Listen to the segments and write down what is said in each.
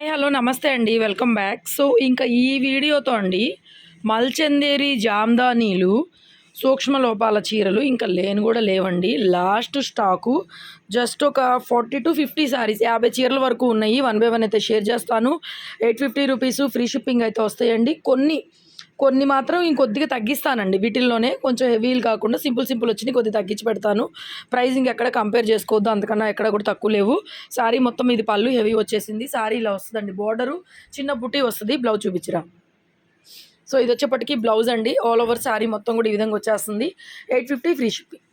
Hello నమస్తే అండి. Welcome back. So ఇంకా ఈ వీడియోతో అండి మల్చందేరి జామ్దానీలు సూక్ష్మ లోపాల చీరలు ఇంకా లేని కూడా లేవండి. లాస్ట్ స్టాకు జస్ట్ ఒక ఫార్టీ టు ఫిఫ్టీ సారీస్ యాభై చీరల వరకు ఉన్నాయి. వన్ బై వన్ అయితే షేర్ చేస్తాను. Eight fifty rupees free shipping అయితే వస్తాయండి. కొన్ని కొన్ని మాత్రం ఇంకొద్దిగా తగ్గిస్తానండి. వీటిల్లోనే కొంచెం హెవీలు కాకుండా సింపుల్ సింపుల్ వచ్చినాయి కొద్దిగా తగ్గించి పెడతాను. ప్రైజింగ్ ఎక్కడ కంపేర్ చేసుకోవద్దు అంతకన్నా ఎక్కడ కూడా తక్కువ లేవు. శారీ మొత్తం ఇది పళ్ళు హెవీ వచ్చేసింది. శారీ ఇలా వస్తుందండి. బోర్డరు చిన్న బుట్టి వస్తుంది. బ్లౌజ్ చూపించరా. సో ఇది వచ్చేప్పటికి బ్లౌజ్ అండి. ఆల్ ఓవర్ శారీ మొత్తం కూడా ఈ విధంగా వచ్చేస్తుంది. Eight fifty free shipping.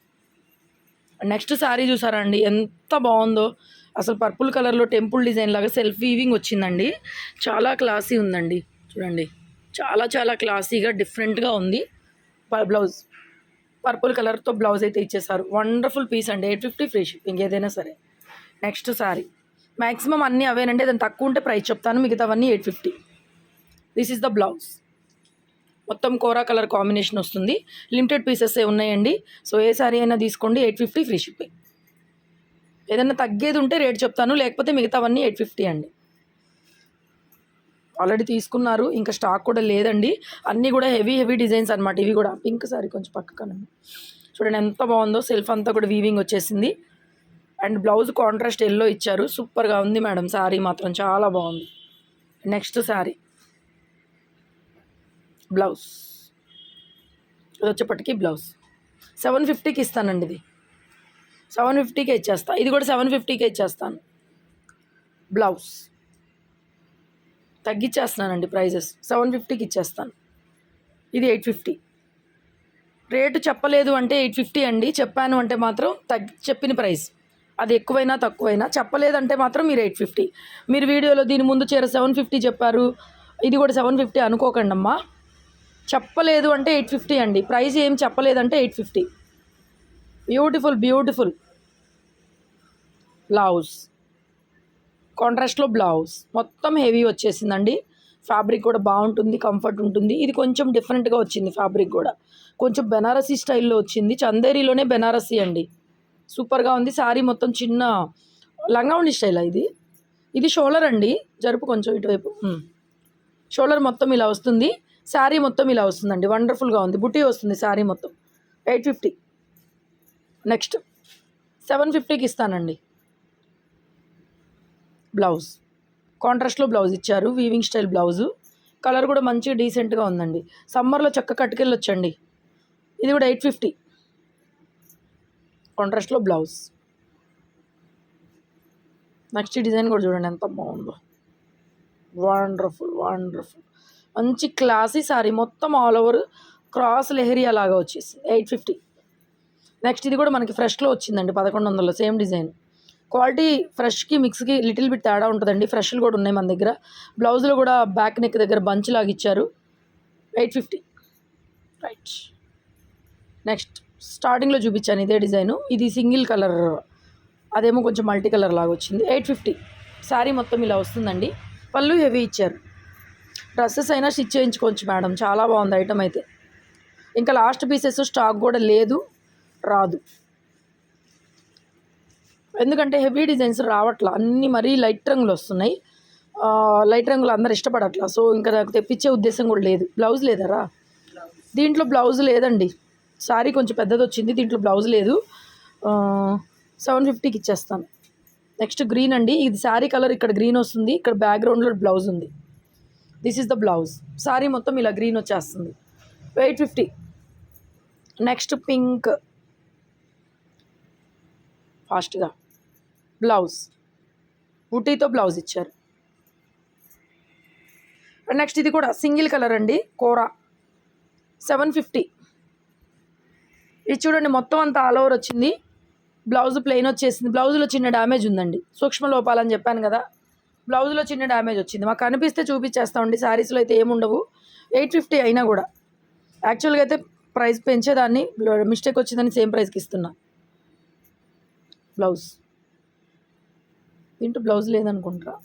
Next sari చూసారా అండి? ఎంత బాగుందో. అసలు పర్పుల్ కలర్లో టెంపుల్ డిజైన్ లాగా సెల్ఫ్ వీవింగ్ వచ్చిందండి. చాలా క్లాసీ ఉందండి. చూడండి. చాలా చాలా క్లాసీగా డిఫరెంట్గా ఉంది. ప- బ్లౌజ్. పర్పుల్ కలర్తో బ్లౌజ్ అయితే ఇచ్చేసారు. వండర్ఫుల్ పీస్ అండి. ఎయిట్ ఫిఫ్టీ ఫ్రీ షిప్పింగ్ ఏదైనా సరే. Next sorry. మ్యాక్సిమం అన్నీ అవేనండి. దాని తక్కువ ఉంటే ప్రైస్ చెప్తాను. మిగతావన్నీ eight fifty. This is the blouse మొత్తం కోరా కలర్ కాంబినేషన్ వస్తుంది. లిమిటెడ్ పీసెస్ ఉన్నాయండి. సో ఏ సారీ అయినా తీసుకోండి. ఎయిట్ ఫిఫ్టీ ఫ్రీ షిప్పింగ్ ఏదైనా తగ్గేది ఉంటే రేట్ చెప్తాను. లేకపోతే మిగతావన్నీ ఎయిట్ ఫిఫ్టీ అండి. ఆల్రెడీ తీసుకున్నారు ఇంకా స్టాక్ కూడా లేదండి. అన్నీ కూడా హెవీ హెవీ డిజైన్స్ అనమాట ఇవి కూడా పింక్ సారీ కొంచెం పక్కకనండి చూడండి ఎంత బాగుందో సెల్ఫ్ అంతా కూడా వీవింగ్ వచ్చేసింది. అండ్ బ్లౌజ్ కాంట్రాస్ట్ ఎల్లో ఇచ్చారు. సూపర్గా ఉంది మేడం శారీ మాత్రం. చాలా బాగుంది. Next sari blouse. ఇది వచ్చేప్పటికి బ్లౌజ్. సెవెన్ ఫిఫ్టీకి ఇస్తానండి ఇది. సెవెన్ ఫిఫ్టీకే ఇచ్చేస్తా. ఇది కూడా సెవెన్ ఫిఫ్టీకే ఇచ్చేస్తాను. బ్లౌజ్. తగ్గించేస్తున్నానండి ప్రైజెస్. సెవెన్ ఫిఫ్టీకి ఇచ్చేస్తాను. ఇది ఎయిట్ ఫిఫ్టీ. రేటు చెప్పలేదు అంటే ఎయిట్ ఫిఫ్టీ అండి. చెప్పాను అంటే మాత్రం తగ్గి చెప్పిన ప్రైస్. అది ఎక్కువైనా తక్కువైనా చెప్పలేదంటే మాత్రం మీరు ఎయిట్ ఫిఫ్టీ. మీరు వీడియోలో దీని ముందు చీర సెవెన్ ఫిఫ్టీ చెప్పారు. ఇది కూడా సెవెన్ ఫిఫ్టీ అనుకోకండి అమ్మా చెప్పలేదు అంటే ఎయిట్ ఫిఫ్టీ అండి. ప్రైస్ ఏం చెప్పలేదంటే eight fifty. Beautiful beautiful. Blouse. కాంట్రాస్ట్లో బ్లౌజ్. మొత్తం హెవీ వచ్చేసిందండి. ఫ్యాబ్రిక్ కూడా బాగుంటుంది కంఫర్ట్ ఉంటుంది. ఇది కొంచెం డిఫరెంట్గా వచ్చింది ఫ్యాబ్రిక్ కూడా. కొంచెం బెనారసీ స్టైల్లో వచ్చింది. చందేరిలోనే బెనారసీ అండి. సూపర్గా ఉంది. శారీ మొత్తం చిన్న లంగావణి స్టైల్ ఇది. ఇది షోలర్ అండి. జరుపు కొంచెం ఇటువైపు. షోలర్ మొత్తం ఇలా వస్తుంది. శారీ మొత్తం ఇలా వస్తుందండి. వండర్ఫుల్గా ఉంది. బుట్టి వస్తుంది శారీ మొత్తం. Eight fifty. నెక్స్ట్. సెవెన్ ఫిఫ్టీకి ఇస్తానండి. బ్లౌజ్. కాంట్రాస్ట్లో బ్లౌజ్ ఇచ్చారు వీవింగ్ స్టైల్ బ్లౌజు. కలర్ కూడా మంచి డీసెంట్గా ఉందండి. సమ్మర్లో చక్క కట్టుకెళ్ళొచ్చండి. ఇది కూడా ఎయిట్ ఫిఫ్టీ కాంట్రాస్ట్లో బ్లౌజ్. నెక్స్ట్ డిజైన్ కూడా చూడండి ఎంత బాగుందో. వండర్ఫుల్ వండర్ఫుల్ మంచి క్లాసీ సారీ. మొత్తం ఆల్ ఓవర్ క్రాస్ లెహరియా లాగా వచ్చేసి ఎయిట్ ఫిఫ్టీ నెక్స్ట్ ఇది కూడా మనకి ఫ్రెష్లో వచ్చిందండి పదకొండు వందలు. సేమ్ డిజైన్ క్వాలిటీ ఫ్రెష్కి మిక్స్కి లిటిల్ బిట్ తేడా ఉంటుందండి. ఫ్రెష్లు కూడా ఉన్నాయి మన దగ్గర. బ్లౌజులు కూడా బ్యాక్ నెక్ దగ్గర బంచ్ లాగా ఇచ్చారు. ఎయిట్ ఫిఫ్టీ రైట్ నెక్స్ట్ స్టార్టింగ్లో చూపించాను ఇదే డిజైను. ఇది సింగిల్ కలర్. అదేమో కొంచెం మల్టీ కలర్ లాగా వచ్చింది. ఎయిట్ ఫిఫ్టీ శారీ మొత్తం ఇలా వస్తుందండి. పళ్ళు హెవీ ఇచ్చారు. డ్రెస్సెస్ అయినా స్టిచ్ చేయించుకోవచ్చు మేడం చాలా బాగుంది ఐటమ్ అయితే. ఇంకా లాస్ట్ పీసెస్ స్టాక్ కూడా లేదు రాదు. ఎందుకంటే హెవీ డిజైన్స్ రావట్లా. అన్నీ మరీ లైట్ రంగులు వస్తున్నాయి. లైట్ రంగులు అందరు ఇష్టపడట్లా. సో ఇంకా నాకు తెప్పించే ఉద్దేశం కూడా లేదు. బ్లౌజ్ లేదరా? దీంట్లో బ్లౌజ్ లేదండి. సారీ కొంచెం పెద్దది వచ్చింది. దీంట్లో బ్లౌజ్ లేదు. సెవెన్ ఫిఫ్టీకి ఇచ్చేస్తాను. నెక్స్ట్ గ్రీన్ అండి. ఇది శారీ కలర్ ఇక్కడ గ్రీన్ వస్తుంది. ఇక్కడ బ్యాక్గ్రౌండ్లో బ్లౌజ్ ఉంది. This is the blouse sari మొత్తం ఇలా గ్రీన్ వచ్చేస్తుంది. ఎయిట్ ఫిఫ్టీ నెక్స్ట్ పింక్ ఫాస్ట్గా బ్లౌజ్. బుటీతో బ్లౌజ్ ఇచ్చారు. నెక్స్ట్ ఇది కూడా సింగిల్ కలర్ అండి కోరా. Seven fifty. ఇది చూడండి మొత్తం అంతా ఆల్ ఓవర్ వచ్చింది. బ్లౌజ్ ప్లెయిన్ వచ్చేసింది. బ్లౌజ్లో చిన్న డ్యామేజ్ ఉందండి. సూక్ష్మ లోపాలని చెప్పాను కదా. బ్లౌజ్లో చిన్న డ్యామేజ్ వచ్చింది. మాకు కనిపిస్తే చూపించేస్తామండి శారీస్లో అయితే ఏముండవు ఎయిట్ ఫిఫ్టీ అయినా కూడా. యాక్చువల్గా అయితే ప్రైస్ పెంచేదాన్ని మిస్టేక్ వచ్చిందని సేమ్ ప్రైస్కి ఇస్తున్నా. బ్లౌజ్. దీంట్లో బ్లౌజ్ లేదనుకుంటారా?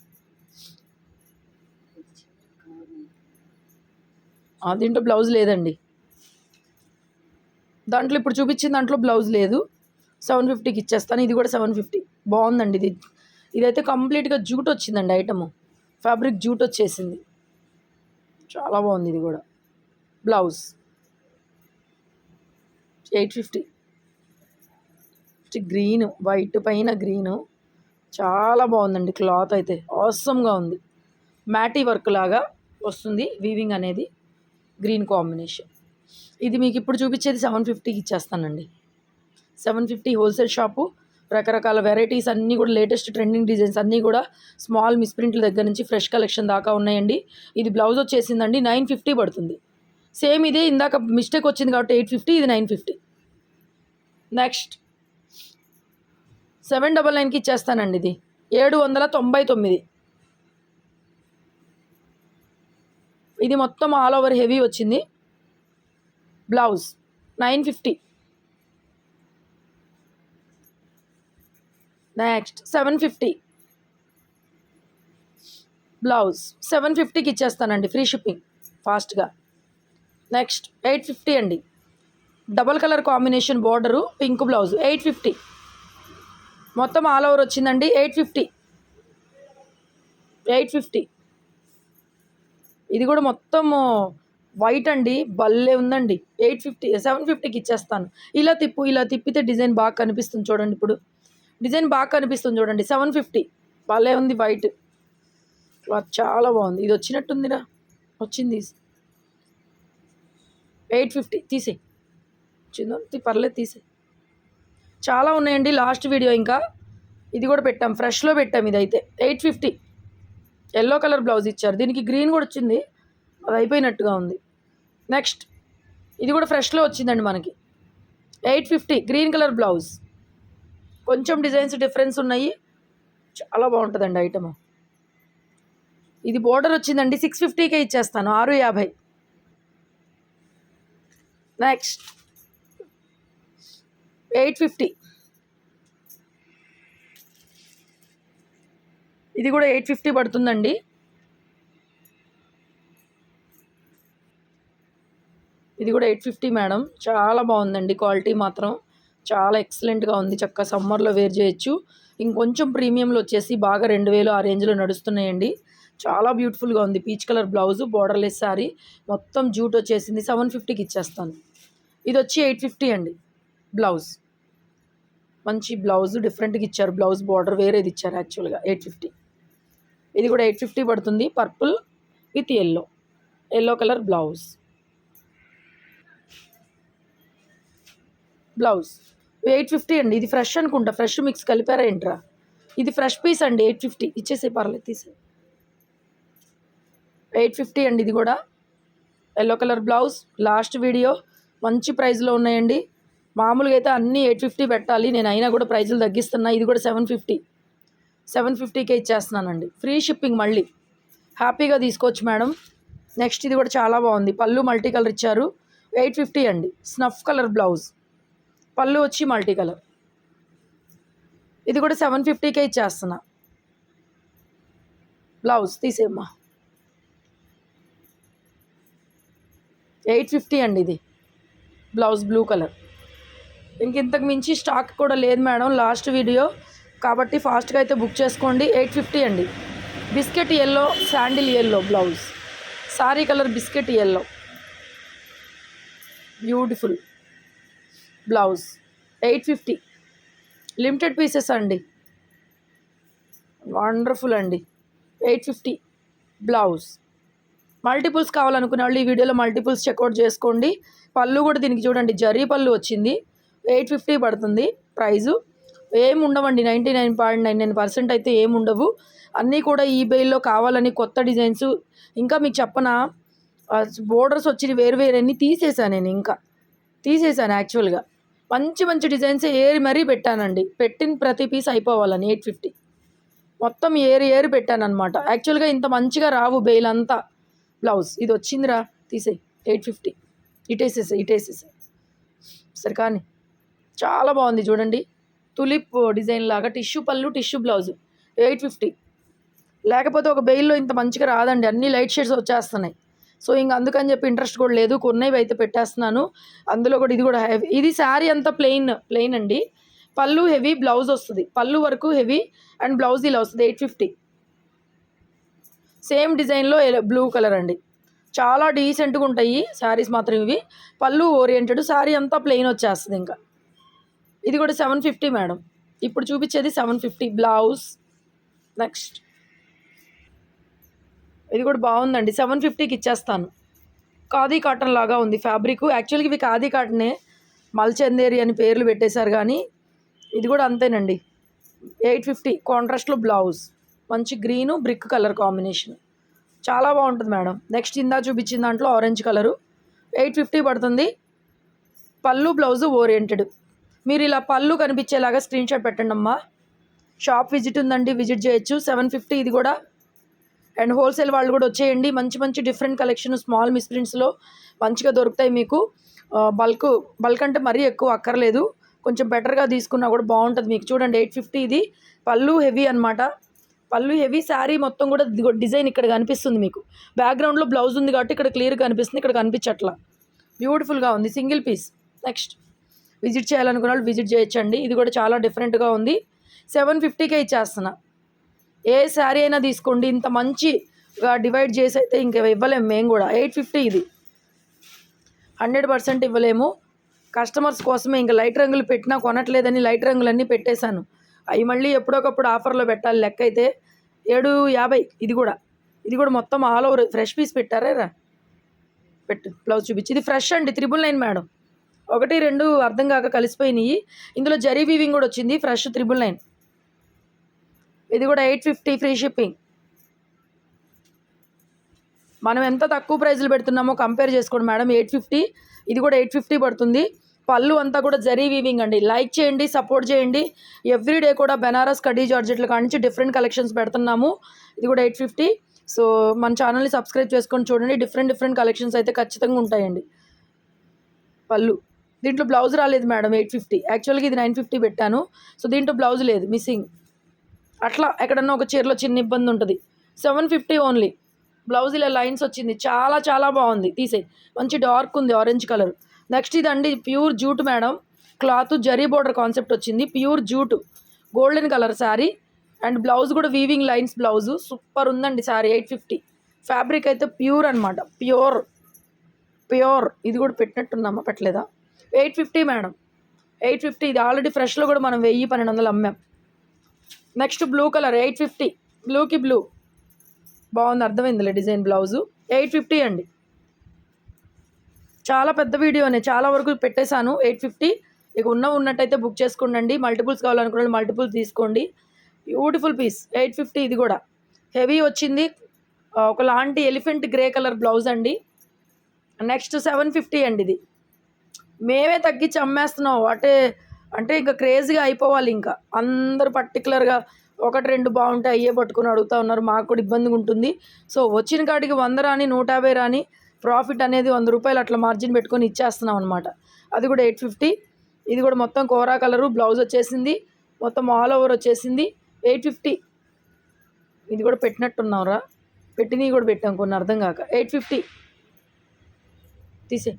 దీంట్లో బ్లౌజ్ లేదండి. దాంట్లో ఇప్పుడు చూపించిన దాంట్లో బ్లౌజ్ లేదు. సెవెన్ ఫిఫ్టీకి ఇచ్చేస్తాను. ఇది కూడా సెవెన్ ఫిఫ్టీ. బాగుందండి ఇది. ఇదైతే కంప్లీట్గా జూట్ వచ్చిందండి ఐటము. ఫ్యాబ్రిక్ జూట్ వచ్చేసింది. చాలా బాగుంది ఇది కూడా. Blouse. Eight fifty green white పైన గ్రీను. చాలా బాగుందండి క్లాత్ అయితే. అవసరంగా ఉంది. మ్యాటీ వర్క్ లాగా వస్తుంది. వీవింగ్ అనేది గ్రీన్ కాంబినేషన్ ఇది మీకు ఇప్పుడు చూపించేది సెవెన్ ఫిఫ్టీకి ఇచ్చేస్తానండి. సెవెన్ ఫిఫ్టీ హోల్సేల్ షాపు రకరకాల వెరైటీస్ అన్నీ కూడా లేటెస్ట్ ట్రెండింగ్ డిజైన్స్ అన్నీ కూడా స్మాల్ మిస్ప్రింట్ల దగ్గర నుంచి ఫ్రెష్ కలెక్షన్ దాకా ఉన్నాయండి. ఇది బ్లౌజ్ వచ్చేసిందండి నైన్ ఫిఫ్టీ పడుతుంది. సేమ్ ఇదే ఇందాక మిస్టేక్ వచ్చింది కాబట్టి ఎయిట్ ఫిఫ్టీ ఇది nine fifty next seven double నైన్కి ఇచ్చేస్తానండి ఇది. ఏడు వందల తొంభై తొమ్మిది. ఇది మొత్తం ఆల్ ఓవర్ హెవీ వచ్చింది. Blouse nine fifty. Next seven fifty. Blouse seven ఫిఫ్టీకి ఇచ్చేస్తానండి ఫ్రీ షిప్పింగ్ ఫాస్ట్గా. నెక్స్ట్ ఎయిట్ ఫిఫ్టీ అండి. Double colour combination border pink blouse eight fifty. మొత్తం ఆల్ ఓవర్ వచ్చిందండి ఎయిట్ ఫిఫ్టీ. Eight fifty. ఇది కూడా మొత్తము వైట్ అండి భలే ఉందండి. ఎయిట్ ఫిఫ్టీ సెవెన్ ఫిఫ్టీకి ఇచ్చేస్తాను. ఇలా తిప్పు ఇలా తిప్పితే డిజైన్ బాగా కనిపిస్తుంది చూడండి ఇప్పుడు. డిజైన్ బాగా కనిపిస్తుంది చూడండి సెవెన్ ఫిఫ్టీ. భలే ఉంది వైట్. క్లాత్ చాలా బాగుంది. ఇది వచ్చినట్టుందిరా. వచ్చింది. ఎయిట్ ఫిఫ్టీ తీసే వచ్చిందో పర్లేదు తీసే చాలా ఉన్నాయండి లాస్ట్ వీడియో ఇంకా. ఇది కూడా పెట్టాం ఫ్రెష్లో పెట్టాం ఇదైతే. Eight fifty yellow colour blouse ఇచ్చారు. దీనికి గ్రీన్ కూడా వచ్చింది. అది అయిపోయినట్టుగా ఉంది. నెక్స్ట్ ఇది కూడా ఫ్రెష్లో వచ్చిందండి మనకి. Eight fifty green colour blouse కొంచెం డిజైన్స్ డిఫరెన్స్ ఉన్నాయి. చాలా బాగుంటుందండి ఐటమ్ ఇది బోర్డర్ వచ్చిందండి సిక్స్ ఫిఫ్టీకే ఇచ్చేస్తాను ఆరు యాభై. Next eight fifty. ఇది కూడా ఎయిట్ ఫిఫ్టీ పడుతుందండి. ఇది కూడా ఎయిట్ ఫిఫ్టీ మేడం. చాలా బాగుందండి క్వాలిటీ మాత్రం. చాలా ఎక్సలెంట్గా ఉంది. చక్కగా సమ్మర్లో వేర్ చేయొచ్చు. ఇంకొంచెం ప్రీమియంలో వచ్చేసి బాగా రెండు వేలు ఆ రేంజ్లో నడుస్తున్నాయండి. చాలా బ్యూటిఫుల్గా ఉంది. Peach colour blouse borderless sari. మొత్తం జూట్ వచ్చేసింది సెవెన్ ఫిఫ్టీకి ఇచ్చేస్తాను. ఇది వచ్చి ఎయిట్ ఫిఫ్టీ అండి బ్లౌజ్. మంచి బ్లౌజ్ డిఫరెంట్గా ఇచ్చారు. బ్లౌజ్ బార్డర్ వేరేది ఇచ్చారు యాక్చువల్గా. Eight fifty. ఇది కూడా ఎయిట్ ఫిఫ్టీ పడుతుంది. Purple with yellow yellow colour blouse. Blouse. Eight fifty అండి. ఇది ఫ్రెష్ అనుకుంటా. ఫ్రెష్ మిక్స్ కలిపారా ఏంట్రా? ఇది ఫ్రెష్ పీస్ అండి. Eight fifty. ఇచ్చేసే పర్లేదు తీసే ఎయిట్ ఫిఫ్టీ అండి ఇది కూడా. Yellow colour blouse. Last video. మంచి ప్రైస్లో ఉన్నాయండి. మామూలుగా అయితే అన్నీ ఎయిట్ ఫిఫ్టీ పెట్టాలి. నేను అయినా కూడా ప్రైజులు తగ్గిస్తున్నా. ఇది కూడా సెవెన్ ఫిఫ్టీ. సెవెన్ ఫిఫ్టీకే ఇచ్చేస్తున్నానండి. ఫ్రీ షిప్పింగ్ మళ్ళీ. హ్యాపీగా తీసుకోవచ్చు మేడం. నెక్స్ట్ ఇది కూడా చాలా బాగుంది. పళ్ళు మల్టీ కలర్ ఇచ్చారు. ఎయిట్ ఫిఫ్టీ అండి. Snuff colour blouse. పళ్ళు వచ్చి మల్టీ కలర్. ఇది కూడా సెవెన్ ఫిఫ్టీకే ఇచ్చేస్తున్నా. బ్లౌజ్ తీసేమ్మా ఎయిట్ ఫిఫ్టీ అండి ఇది. Blouse blue colour. ఇంక ఇంతకు మించి స్టాక్ కూడా లేదు మేడం లాస్ట్ వీడియో. కాబట్టి ఫాస్ట్గా అయితే బుక్ చేసుకోండి. ఎయిట్ ఫిఫ్టీ అండి. Biscuit yellow sandal yellow blouse. Sari colour biscuit yellow beautiful blouse. Eight fifty. Limited pieces అండి. వండర్ఫుల్ అండి. Eight fifty blouse. మల్టిపుల్స్ కావాలనుకునే వాళ్ళు ఈ వీడియోలో మల్టిపుల్స్ చెక్అవుట్ చేసుకోండి. పళ్ళు కూడా దీనికి చూడండి. జరీ పళ్ళు వచ్చింది. ఎయిట్ ఫిఫ్టీ పడుతుంది ప్రైజు. ఏమి ఉండవండి ninety nine point nine nine percent అయితే ఏమి ఉండవు అన్నీ కూడా ఈ బెయిల్లో కావాలని కొత్త డిజైన్స్. ఇంకా మీకు చెప్పనా బోర్డర్స్ వచ్చిన వేరు వేరు అన్నీ తీసేసాను నేను ఇంకా. తీసేసాను యాక్చువల్గా. మంచి మంచి డిజైన్స్ ఏరి మరీ పెట్టానండి. పెట్టిన ప్రతి పీస్ అయిపోవాలని ఎయిట్ ఫిఫ్టీ. మొత్తం ఏరి ఏరి పెట్టాను అనమాట యాక్చువల్గా ఇంత మంచిగా రావు బెయిల్ అంతా బ్లౌజ్ ఇది వచ్చిందిరా తీసేయి ఎయిట్ ఫిఫ్టీ. ఇటేసేసాయి ఇటేసేసాయి. సరే కానీ చాలా బాగుంది చూడండి. తులిప్ డిజైన్ లాగా tissue pallu tissue blouse eight fifty. లేకపోతే ఒక బెయిల్లో ఇంత మంచిగా రాదండి. అన్ని లైట్ షేడ్స్ వచ్చేస్తున్నాయి. సో ఇంక అందుకని చెప్పి ఇంట్రెస్ట్ కూడా లేదు. కొన్నవి అయితే పెట్టేస్తున్నాను. అందులో కూడా ఇది కూడా హెవీ. ఇది శారీ అంతా ప్లెయిన్ ప్లెయిన్ అండి. పళ్ళు హెవీ బ్లౌజ్ వస్తుంది. పళ్ళు వరకు హెవీ అండ్ బ్లౌజ్ ఇలా వస్తుంది. Eight fifty. సేమ్ డిజైన్లో బ్లూ కలర్ అండి. చాలా డీసెంట్గా ఉంటాయి శారీస్ మాత్రం ఇవి. పళ్ళు ఓరియంటెడ్. శారీ అంతా ప్లెయిన్ వచ్చేస్తుంది ఇంకా. ఇది కూడా సెవెన్ ఫిఫ్టీ మేడం ఇప్పుడు చూపించేది సెవెన్ ఫిఫ్టీ బ్లౌజ్ నెక్స్ట్ ఇది కూడా బాగుందండి. సెవెన్ ఫిఫ్టీకి ఇచ్చేస్తాను. ఖాదీ కాటన్ లాగా ఉంది ఫ్యాబ్రిక్. యాక్చువల్గా ఇవి ఖాదీ కాటనే. మల్చందేరి అని పేర్లు పెట్టేశారు కానీ ఇది కూడా అంతేనండి. ఎయిట్ ఫిఫ్టీ కాంట్రాస్ట్లో బ్లౌజ్ మంచి గ్రీను బ్రిక్ కలర్ కాంబినేషన్ చాలా బాగుంటుంది మేడం నెక్స్ట్ ఇందా చూపించిన దాంట్లో ఆరెంజ్ కలరు ఎయిట్ ఫిఫ్టీ పడుతుంది. పళ్ళు బ్లౌజు ఓరియంటెడ్ మీరు ఇలా పళ్ళు కనిపించేలాగా స్క్రీన్ షాట్ పెట్టండి అమ్మా షాప్ విజిట్ ఉందండి విజిట్ చేయొచ్చు. సెవెన్ ఫిఫ్టీ ఇది కూడా. అండ్ హోల్సేల్ వాళ్ళు కూడా వచ్చేయండి. మంచి మంచి డిఫరెంట్ కలెక్షన్ స్మాల్ మిస్ప్రింట్స్లో మంచిగా దొరుకుతాయి మీకు. బల్క్ బల్క్ అంటే మరీ ఎక్కువ అక్కర్లేదు. కొంచెం బెటర్గా తీసుకున్నా కూడా బాగుంటుంది మీకు. చూడండి ఎయిట్ ఫిఫ్టీ ఇది. పళ్ళు హెవీ అనమాట పళ్ళు హెవీ శారీ మొత్తం కూడా డిజైన్ ఇక్కడ కనిపిస్తుంది మీకు. బ్యాక్గ్రౌండ్లో బ్లౌజ్ ఉంది కాబట్టి ఇక్కడ క్లియర్గా కనిపిస్తుంది. ఇక్కడ కనిపించట్లా. బ్యూటిఫుల్గా ఉంది. సింగిల్ పీస్ నెక్స్ట్ విజిట్ చేయాలనుకున్న వాళ్ళు విజిట్ చేయొచ్చండి. ఇది కూడా చాలా డిఫరెంట్గా ఉంది. సెవెన్ ఫిఫ్టీకే ఇచ్చేస్తున్నా. ఏ శారీ అయినా తీసుకోండి. ఇంత మంచిగా డివైడ్ చేసి అయితే ఇంకా ఇవ్వలేము మేము కూడా. ఎయిట్ ఫిఫ్టీ ఇది. హండ్రెడ్ పర్సెంట్ ఇవ్వలేము. కస్టమర్స్ కోసమే ఇంకా లైట్ రంగులు పెట్టినా కొనట్లేదని లైట్ రంగులన్నీ పెట్టేశాను. అవి మళ్ళీ ఎప్పుడొకప్పుడు ఆఫర్లో పెట్టాలి లెక్క అయితే ఏడు యాభై ఇది కూడా. ఇది కూడా మొత్తం ఆల్ ఓవర్. ఫ్రెష్ పీస్ పెట్టారా? రా. పెట్టు. బ్లౌజ్ చూపించి. ఇది ఫ్రెష్ అండి. Triple nine madam. ఒకటి రెండు అర్థం కాక కలిసిపోయినాయి. ఇందులో జరీ వీవింగ్ కూడా వచ్చింది ఫ్రెష్ త్రిబుల్ నైన్ ఇది కూడా ఎయిట్ ఫిఫ్టీ ఫ్రీ షిప్పింగ్ మనం ఎంత తక్కువ ప్రైజ్లు పెడుతున్నామో కంపేర్ చేసుకోండి మేడం ఎయిట్ ఫిఫ్టీ ఇది కూడా ఎయిట్ ఫిఫ్టీ పడుతుంది. పళ్ళు అంతా కూడా జరీ వీవింగ్ అండి. లైక్ చేయండి సపోర్ట్ చేయండి. ఎవ్రీడే కూడా బెనారస్ కడీ జార్జెట్ల కానించి డిఫరెంట్ కలెక్షన్స్ పెడుతున్నాము. ఇది కూడా ఎయిట్ ఫిఫ్టీ సో మన ఛానల్ని సబ్స్క్రైబ్ చేసుకొని చూడండి. డిఫరెంట్ డిఫరెంట్ కలెక్షన్స్ అయితే ఖచ్చితంగా ఉంటాయండి. పళ్ళు. దీంట్లో బ్లౌజ్ రాలేదు మేడం ఎయిట్ ఫిఫ్టీ. యాక్చువల్గా ఇది నైన్ ఫిఫ్టీ పెట్టాను. సో దీంట్లో బ్లౌజ్ లేదు మిస్సింగ్. అట్లా ఎక్కడన్నా ఒక చీరలో చిన్న ఇబ్బంది ఉంటుంది. Seven fifty only. బ్లౌజ్ ఇలా లైన్స్ వచ్చింది. చాలా చాలా బాగుంది. తీసే మంచి డార్క్ ఉంది ఆరెంజ్ కలర్. నెక్స్ట్ ఇదండి pure jute madam. Cloth zari border concept వచ్చింది. Pure jute. Golden colour sari. And blouse కూడా వీవింగ్ లైన్స్ బ్లౌజ్. సూపర్ ఉందండి శారీ ఎయిట్ ఫిఫ్టీ. ఫ్యాబ్రిక్ అయితే ప్యూర్ అనమాట ప్యూర్. ప్యూర్. ఇది కూడా పెట్టినట్టున్నామా పెట్టలేదా? Eight fifty madam. Eight fifty ఇది ఆల్రెడీ ఫ్రెష్లో కూడా మనం వెయ్యి పన్నెండు వందలు అమ్మాం. Next blue colour eight fifty. బ్లూకి బ్లూ. బాగుంది అర్థమైందిలే డిజైన్ బ్లౌజు. ఎయిట్ ఫిఫ్టీ అండి. చాలా పెద్ద వీడియోనే చాలా వరకు పెట్టేశాను. Eight fifty. ఇక ఉన్న ఉన్నట్టయితే బుక్ చేసుకోండి మల్టిపుల్స్ కావాలనుకున్న మల్టిపుల్స్ తీసుకోండి. బ్యూటిఫుల్ పీస్ ఎయిట్ ఫిఫ్టీ ఇది కూడా. హెవీ వచ్చింది. ఒకలాంటి ఎలిఫెంట్ గ్రే కలర్ బ్లౌజ్ అండి. నెక్స్ట్ సెవెన్ ఫిఫ్టీ అండి ఇది. మేమే తగ్గించి అమ్మేస్తున్నాం. అంటే అంటే ఇంకా క్రేజీగా అయిపోవాలి ఇంకా. అందరూ పర్టికులర్గా ఒకటి రెండు బాగుంటే అయ్యే పట్టుకుని అడుగుతూ ఉన్నారు. మాకు కూడా ఇబ్బందిగా ఉంటుంది. సో వచ్చిన కాడికి వంద రాని నూట యాభై రాని ప్రాఫిట్ అనేది వంద రూపాయలు అట్లా మార్జిన్ పెట్టుకొని ఇచ్చేస్తున్నాం అనమాట అది కూడా ఎయిట్ ఫిఫ్టీ. ఇది కూడా మొత్తం కోరా కలరు బ్లౌజ్ వచ్చేసింది. మొత్తం ఆల్ ఓవర్ వచ్చేసింది. Eight fifty. ఇది కూడా పెట్టినట్టున్నారా పెట్టినవి కూడా పెట్టాం కొన్ని అర్థం కాక. Eight fifty. తీసే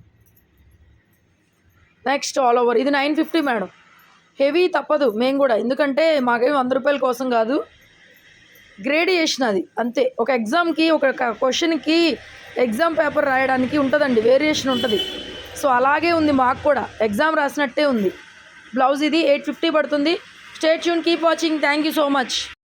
నెక్స్ట్ ఆల్ ఓవర్. ఇది నైన్ ఫిఫ్టీ మేడం. హెవీ తప్పదు. మేము కూడా. ఎందుకంటే మాకేం వంద రూపాయల కోసం కాదు. గ్రేడియేషన్ అది. అంతే. ఒక ఎగ్జామ్కి ఒక క్వశ్చన్కి ఎగ్జామ్ పేపర్ రాయడానికి ఉంటుందండి. వేరియేషన్ ఉంటుంది. సో అలాగే ఉంది మాకు కూడా. ఎగ్జామ్ రాసినట్టే ఉంది. బ్లౌజ్ ఇది ఎయిట్ ఫిఫ్టీ పడుతుంది. Stay tuned keep watching. Thank you so much.